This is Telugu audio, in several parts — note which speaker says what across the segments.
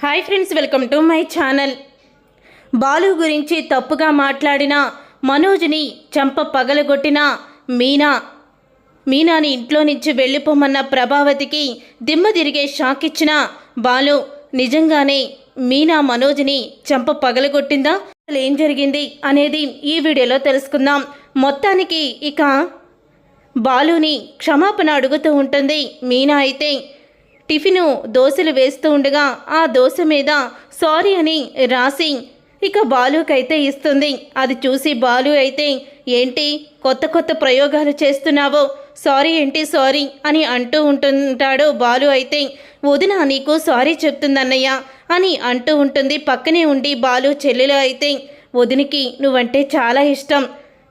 Speaker 1: Hi friends welcome to my channel Balu గురించి తప్పుగా మాట్లాడిన మనోజ్ని చంప పగలగొట్టిన మీనా మీనాని ఇంట్లో నుంచి వెళ్ళిపోమన్న ప్రభావతికి దిమ్మ తిరిగే షాక్ ఇచ్చిన బాలు నిజంగానే మీనా మనోజ్ని చంప పగలగొట్టిందా అసలు ఏం జరిగింది అనేది ఈ వీడియోలో తెలుసుకుందాం. మొత్తానికి ఇక బాలుని క్షమాపణ అడుగుతూ ఉంటుంది మీనా అయితే. టిఫిను దోశలు వేస్తూ ఉండగా ఆ దోశ మీద సారీ అని రాసి ఇక బాలుకైతే ఇస్తుంది. అది చూసి బాలు అయితే ఏంటి కొత్త కొత్త ప్రయోగాలు చేస్తున్నావో? సారీ ఏంటి సారీ అని అంటూ ఉంటుంటాడు బాలు అయితే. వదిన నీకు సారీ చెప్తుందన్నయ్య అని అంటూ ఉంటుంది. పక్కనే ఉండి బాలు చెల్లెలు అయితే వదినికి నువ్వంటే చాలా ఇష్టం.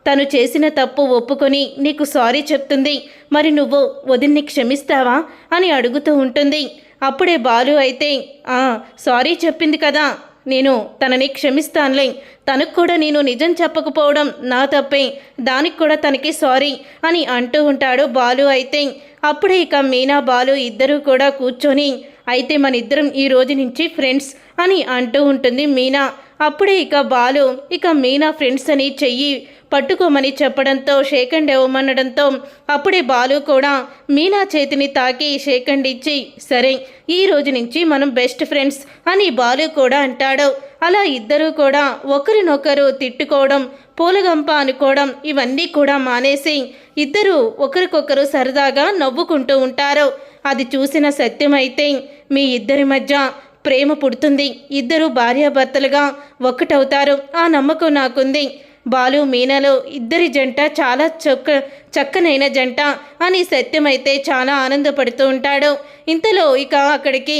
Speaker 1: తను చేసిన తప్పు ఒప్పుకొని నీకు సారీ చెప్తుంది. మరి నువ్వు వదిన్ని క్షమిస్తావా? అని అడుగుతూ ఉంటుంది. అప్పుడే బాలు అయితే "ఆ, సారీ చెప్పింది కదా. నేను తనని క్షమిస్తానులే. తనకు కూడా నేను నిజం చెప్పకపోవడం నా తప్పే. దానికి కూడా తనకి సారీ అని అంటూ ఉంటాడు బాలు అయితే. అప్పుడే ఇక మీనా బాలు ఇద్దరూ కూడా కూర్చొని అయితే మన ఇద్దరం ఈ రోజు నుంచి ఫ్రెండ్స్ అని అంటూ ఉంటుంది మీనా. అప్పుడే ఇక బాలు ఇక మీనా ఫ్రెండ్స్ అని చెయ్యి పట్టుకోమని చెప్పడంతో షేకండ్ ఇవ్వమనడంతో అప్పుడే బాలు కూడా మీనా చేతిని తాకి షేకండ్ ఇచ్చి సరే ఈ రోజు నుంచి మనం బెస్ట్ ఫ్రెండ్స్ అని బాలు కూడా అంటాడు. అలా ఇద్దరూ కూడా ఒకరినొకరు తిట్టుకోవడం పూలగంప అనుకోవడం ఇవన్నీ కూడా మానేసి ఇద్దరూ ఒకరికొకరు సరదాగా నవ్వుకుంటూ ఉంటారు. అది చూసిన సత్యమైతే మీ ఇద్దరి మధ్య ప్రేమ పుడుతుంది. ఇద్దరు భార్యాభర్తలుగా ఒక్కటవుతారు. ఆ నమ్మకం నాకుంది. బాలు మీనాలో ఇద్దరి జంట చాలా చొక్క చక్కనైన జంట అని సత్యమైతే చాలా ఆనందపడుతూ ఉంటాడు. ఇంతలో ఇక అక్కడికి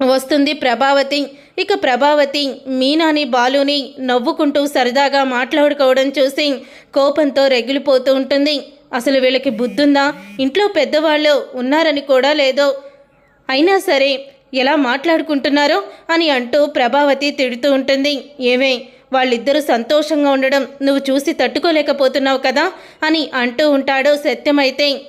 Speaker 1: వస్తుంది ప్రభావతి. ఇక ప్రభావతి మీనాని బాలుని నవ్వుకుంటూ సరదాగా మాట్లాడుకోవడం చూసి కోపంతో రెగిలిపోతూ ఉంటుంది. అసలు వీళ్ళకి బుద్ధుందా? ఇంట్లో పెద్దవాళ్ళు ఉన్నారని కూడా లేదో. అయినా సరే ఎలా మాట్లాడుకుంటున్నారో అని అంటూ ప్రభావతి తిడుతూ ఉంటుంది. ఏమే వాళ్ళిద్దరూ సంతోషంగా ఉండడం నువ్వు చూసి తట్టుకోలేకపోతున్నావు కదా అని అంటూ ఉంటాడు సత్యమైతే.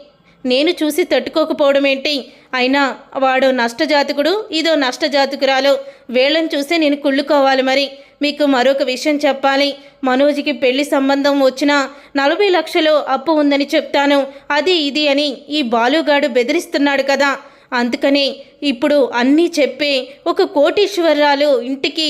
Speaker 1: నేను చూసి తట్టుకోకపోవడం ఏంటి? అయినా వాడు నష్టజాతకుడు ఇదో నష్టజాతకురాలు. వేళ్ళని చూసే నేను కుళ్ళుకోవాలి మరి. మీకు మరొక విషయం చెప్పాలి. మనోజ్కి పెళ్ళి సంబంధం వచ్చినా నలభై లక్షలు అప్పు ఉందని చెప్తాను. అది ఇది అని ఈ బాలుగాడు బెదిరిస్తున్నాడు కదా. అందుకనే ఇప్పుడు అన్నీ చెప్పి ఒక కోటీశ్వరాలు ఇంటికి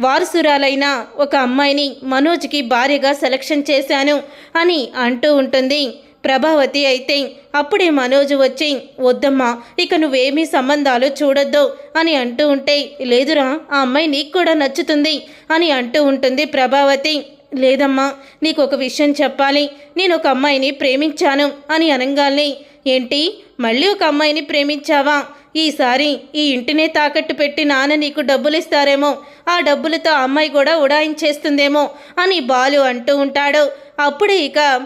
Speaker 1: వారసురాలైన ఒక అమ్మాయిని మనోజ్కి భార్యగా సెలక్షన్ చేశాను అని అంటూ ఉంటుంది. ప్రభావతి అయితే అప్పుడే మనోజ్ వచ్చి వద్దమ్మా ఇక నువ్వేమీ సంబంధాలు చూడొద్దు అని అంటూ ఉంటే లేదురా ఆ అమ్మాయి నీకు కూడా నచ్చుతుంది అని అంటూ ఉంటుంది ప్రభావతి. లేదమ్మా నీకు ఒక విషయం చెప్పాలి. నేను ఒక అమ్మాయిని ప్రేమించాను అని అనగానే ఏంటి? మళ్ళీ ఒక అమ్మాయిని ప్రేమించావా? ఈసారి ఈ ఇంటినే తాకట్టు పెట్టి నాన్న నీకు డబ్బులు ఇస్తారేమో ఆ డబ్బులతో అమ్మాయి కూడా ఉడాయించేస్తుందేమో అని బాలు అంటూ ఉంటాడు. అప్పుడు ఇక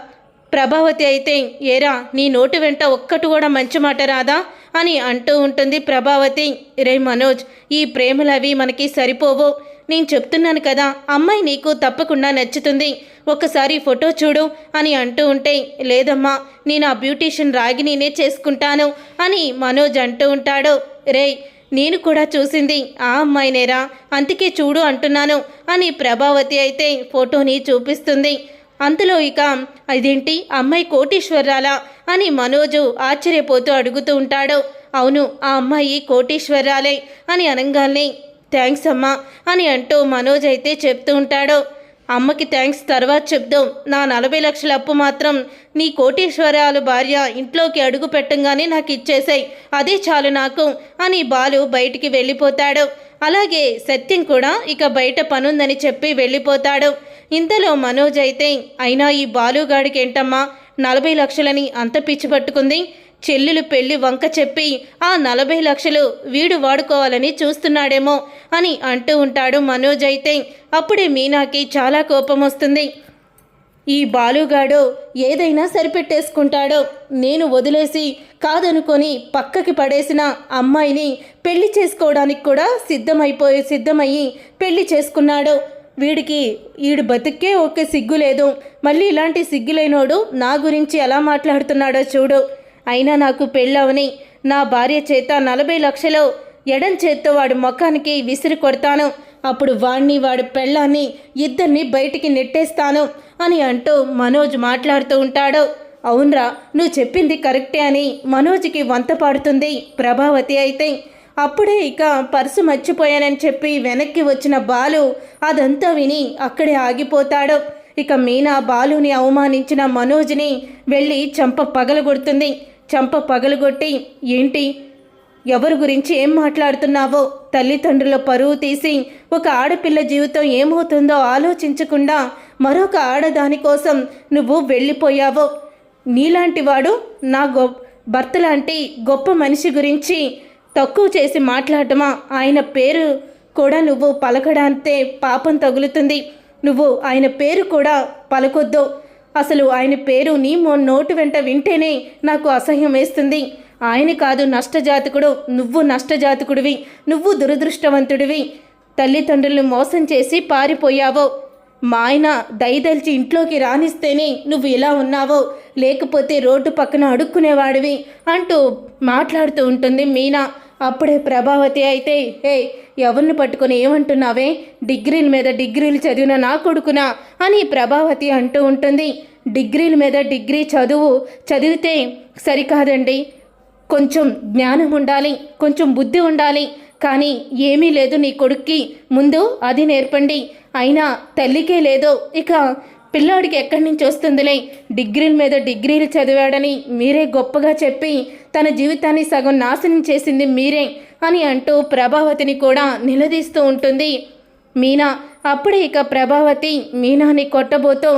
Speaker 1: ప్రభావతి అయితే ఏరా నీ నోటి వెంట ఒక్కటి కూడా మంచి మాట రాదా? అని అంటూ ఉంటుంది ప్రభావతి. రే మనోజ్ ఈ ప్రేమలవి మనకి సరిపోవు. నేను చెప్తున్నాను కదా అమ్మాయి నీకు తప్పకుండా నచ్చుతుంది. ఒకసారి ఫోటో చూడు అని అంటూ ఉంటే లేదమ్మా నేను ఆ బ్యూటీషియన్ రాగినీనే చేసుకుంటాను అని మనోజ్ అంటూ ఉంటాడు. రే నేను కూడా చూసింది ఆ అమ్మాయినేరా అందుకే చూడు అంటున్నాను అని ప్రభావతి అయితే ఫోటోని చూపిస్తుంది. అంతలో ఇక అదేంటి అమ్మాయి కోటీశ్వరాలా అని మనోజు ఆశ్చర్యపోతూ అడుగుతూ ఉంటాడు. అవును ఆ అమ్మాయి కోటీశ్వరాలే అని అనగానే థ్యాంక్స్ అమ్మా అని అంటూ మనోజ్ అయితే చెప్తూ ఉంటాడు. అమ్మకి థ్యాంక్స్ తర్వాత చెప్దాం. నా నలభై లక్షల అప్పు మాత్రం నీ కోటీశ్వరాలు భార్య ఇంట్లోకి అడుగు పెట్టంగానే నాకు ఇచ్చేసాయి. అదే చాలు నాకు అని బాలు బయటికి వెళ్ళిపోతాడు. అలాగే సత్యం కూడా ఇక బయట పనుందని చెప్పి వెళ్ళిపోతాడు. ఇంతలో మనోజ్ అయితే అయినా ఈ బాలుగాడికి ఏంటమ్మా? నలభై లక్షలని అంత పిచ్చి పట్టుకుంది. చెల్లెలు పెళ్ళి వంక చెప్పి ఆ నలభై లక్షలు వీడు వాడుకోవాలని చూస్తున్నాడేమో అని అంటూ ఉంటాడు మనోజ్ అయితే. అప్పుడే మీనాకి చాలా కోపం వస్తుంది. ఈ బాలుగాడు ఏదైనా సరిపెట్టేసుకుంటాడో. నేను వదిలేసి కాదనుకొని పక్కకి పడేసిన అమ్మాయిని పెళ్ళి చేసుకోవడానికి కూడా సిద్ధమైపోయి సిద్ధమయ్యి పెళ్ళి చేసుకున్నాడు. వీడికి వీడు బతుక్కే ఒక సిగ్గు లేదు. మళ్ళీ ఇలాంటి సిగ్గులేనోడు నా గురించి ఎలా మాట్లాడుతున్నాడో చూడు. అయినా నాకు పెళ్ళవని. నా భార్య చేత నలభై లక్షలు ఎడం చేత్తో వాడి ముఖానికి విసిరి కొడతాను. అప్పుడు వాణ్ణి వాడి పెళ్ళాన్ని ఇద్దరిని బయటికి నెట్టేస్తాను అని అంటూ మనోజ్ మాట్లాడుతూ ఉంటాడు. అవునరా నువ్వు చెప్పింది కరెక్టే అని మనోజ్కి వంత పాడుతుంది ప్రభావతి అయితే. అప్పుడే ఇక పర్సు మర్చిపోయానని చెప్పి వెనక్కి వచ్చిన బాలు అదంతా విని అక్కడే ఆగిపోతాడు. ఇక మీనా బాలుని అవమానించిన మనోజ్ని వెళ్ళి చంప పగలగొడుతుంది. చంప పగలగొట్టి ఏంటి? ఎవరి గురించి ఏం మాట్లాడుతున్నావో? తల్లిదండ్రుల పరువు తీసి ఒక ఆడపిల్ల జీవితం ఏమవుతుందో ఆలోచించకుండా మరొక ఆడదాని కోసం నువ్వు వెళ్ళిపోయావో. నీలాంటి వాడు నా గొ భర్త లాంటి గొప్ప మనిషి గురించి తక్కువ చేసి మాట్లాడటమా? ఆయన పేరు కూడా నువ్వు పలకడాంతే పాపం తగులుతుంది. నువ్వు ఆయన పేరు కూడా పలకొద్దు. అసలు ఆయన పేరు నీ మో నోటు వెంట వింటేనే నాకు అసహ్యం వేస్తుంది. ఆయన కాదు నష్టజాతకుడు నువ్వు నష్టజాతకుడివి నువ్వు దురదృష్టవంతుడివి. తల్లిదండ్రులను మోసం చేసి పారిపోయావో. మా ఆయన దయదలిచి ఇంట్లోకి రానిస్తేనే నువ్వు ఇలా ఉన్నావో. లేకపోతే రోడ్డు పక్కన అడుక్కునేవాడివి అంటూ మాట్లాడుతూ ఉంటుంది మీనా. అప్పుడే ప్రభావతి అయితే హే ఎవరిని పట్టుకొని ఏమంటున్నావే? డిగ్రీల మీద డిగ్రీలు చదివిన నా కొడుకునా? అని ప్రభావతి అంటూ ఉంటుంది. డిగ్రీల మీద డిగ్రీ చదువు చదివితే సరికాదండి. కొంచెం జ్ఞానం ఉండాలి కొంచెం బుద్ధి ఉండాలి. కానీ ఏమీ లేదు నీ కొడుక్కి. ముందు అది నేర్పండి. అయినా తల్లికే లేదో. ఇక పిల్లాడికి ఎక్కడి నుంచి వస్తుందిలే? డిగ్రీల మీద డిగ్రీలు చదివాడని మీరే గొప్పగా చెప్పి తన జీవితాన్ని సగం నాశనం చేసింది మీరే అని అంటూ ప్రభావతిని కూడా నిలదీస్తూ ఉంటుంది. మీనా అప్పుడే ఇక ప్రభావతి మీనాని కొట్టబోతూ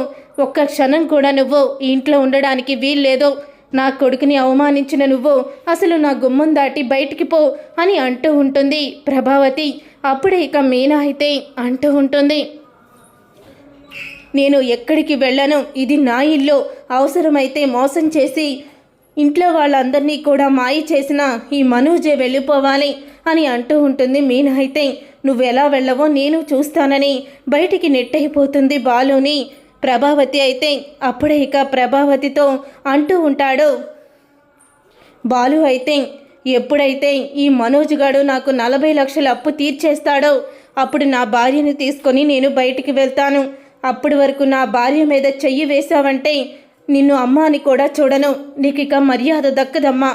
Speaker 1: ఒక్క క్షణం కూడా నువ్వు ఇంట్లో ఉండడానికి వీల్లేదు. నా కొడుకుని అవమానించిన నువ్వు అసలు నా గుమ్మం దాటి బయటికి పో అని అంటూ ఉంటుంది ప్రభావతి. అప్పుడే ఇక మీనా అయితే అంటూ ఉంటుంది. నేను ఎక్కడికి వెళ్ళను? ఇది నా ఇల్లు. అవసరమైతే మోసం చేసి ఇంట్లో వాళ్ళందరినీ కూడా మాయ చేసిన ఈ మనోజే వెళ్ళిపోవాలి అని అంటూ ఉంటుంది మీనా అయితే. నువ్వు ఎలా వెళ్ళవో నేను చూస్తానని. బయటికి నెట్టయిపోతుంది బాలుని. ప్రభావతి అయితే అప్పుడే ఇక ప్రభావతితో అంటూ ఉంటాడు. బాలు అయితే ఎప్పుడైతే ఈ మనోజ్ గాడు నాకు నలభై లక్షల అప్పు తీర్చేస్తాడో అప్పుడు నా భార్యను తీసుకొని నేను బయటికి వెళ్తాను. అప్పటి వరకు నా భార్య మీద చెయ్యి వేశావంటే నిన్ను అమ్మ అని కూడా చూడను. నీకు ఇక మర్యాద దక్కదమ్మా.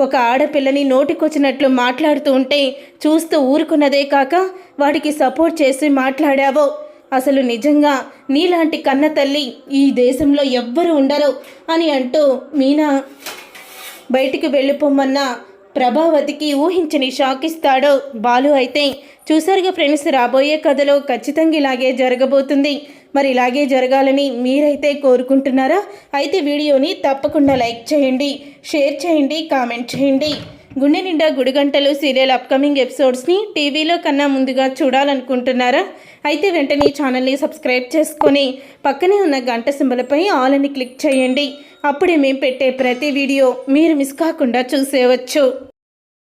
Speaker 1: ఒక ఆడపిల్లని నోటికొచ్చినట్లు మాట్లాడుతూ ఉంటే చూస్తూ ఊరుకున్నదే కాక వాడికి సపోర్ట్ చేసి మాట్లాడావో. అసలు నిజంగా నీలాంటి కన్న తల్లి ఈ దేశంలో ఎవ్వరు ఉండరు అని అంటూ మీనా బయటికి వెళ్ళిపోమన్న ప్రభావతికి ఊహించని షాక్ ఇస్తాడు బాలు అయితే. చూసారుగా ఫ్రెండ్స్ రాబోయే కథలో ఖచ్చితంగా ఇలాగే జరగబోతుంది. మరి ఇలాగే జరగాలని మీరైతే కోరుకుంటున్నారా? అయితే వీడియోని తప్పకుండా లైక్ చేయండి షేర్ చేయండి కామెంట్ చేయండి. గుండె నిండా గుడిగంటలు సీరియల్ అప్కమింగ్ ఎపిసోడ్స్ని టీవీలో కన్నా ముందుగా చూడాలనుకుంటున్నారా? అయితే వెంటనే ఛానల్ని సబ్స్క్రైబ్ చేసుకొని పక్కనే ఉన్న గంట సింబలపై ఆల్ అని క్లిక్ చేయండి. అప్పుడే మేము పెట్టే ప్రతి వీడియో మీరు మిస్ కాకుండా చూసేవచ్చు.